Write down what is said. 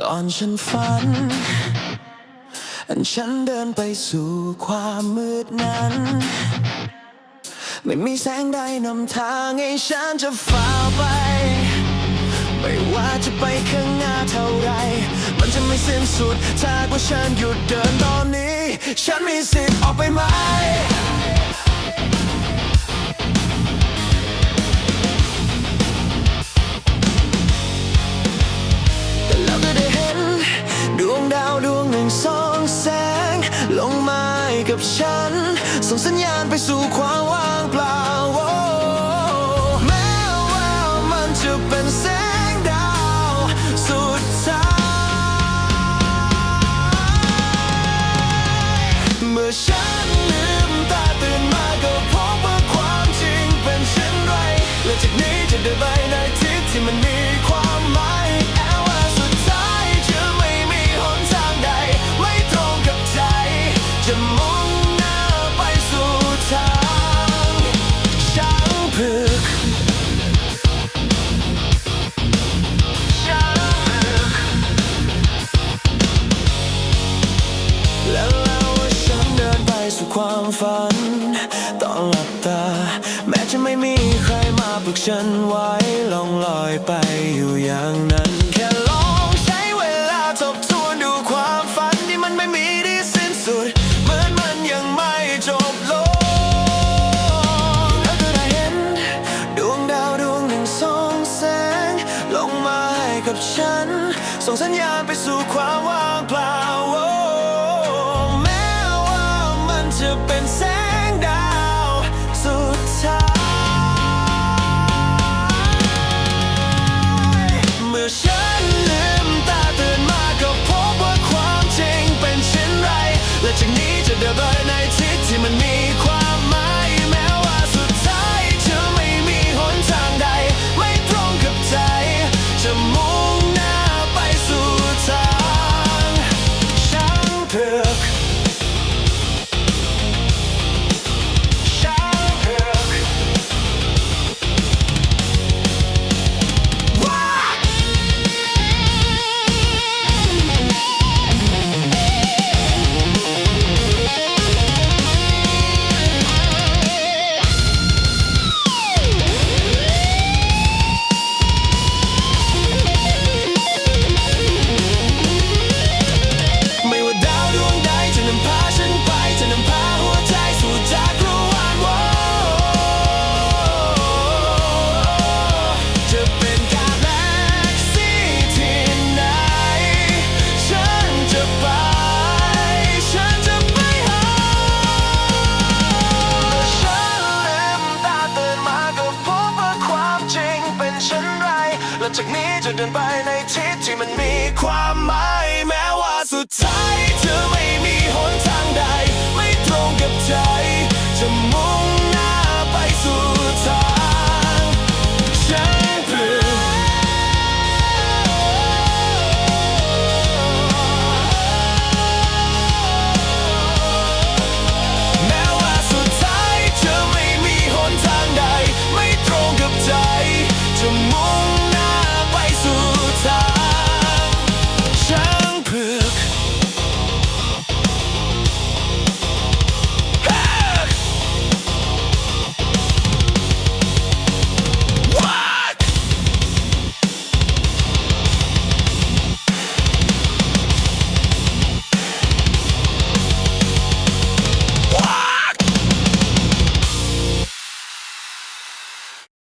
ตอนฉันฝันฉันเดินไปสู่ความมืดนั้น ไม่มีแสงใดนำทางให้ฉันจะฝ่าไป ไม่ว่าจะไปข้างหน้าเท่าไร มันจะไม่สิ้นสุดถ้าว่าฉันหยุดเดินตอนนี้ ฉันมีสิทธิ์ออกไปไหม กับฉัน ส่งสัญญาณไปสู่ความว่างเปล่าแม้ว่ามันจะเป็นแสงดาวสุดท้ายเมื่อฉันลืมตาตื่นมาก็พบว่าความจริงเป็นเช่นไร และจากนี้จะเดินไปในทิศที่มันมี ความฝันตอนหลับตา แม้จะไม่มีใครมาปลุกฉันไว้ลองลอยไปอยู่อย่างนั้นแค่ลองใช้เวลาทบทวนดูความฝันที่มันไม่มีที่สิ้นสุด เหมือนมันยังไม่จบลงแล้วก็ได้เห็น ดวงดาวดวงหนึ่งส่องแสง ลงมาให้กับฉัน ส่งสัญญาณไปสู่ความว่างเปล่า จะเดินไปในทิศที่มันมีความหมายแม้ว่าสุดท้าย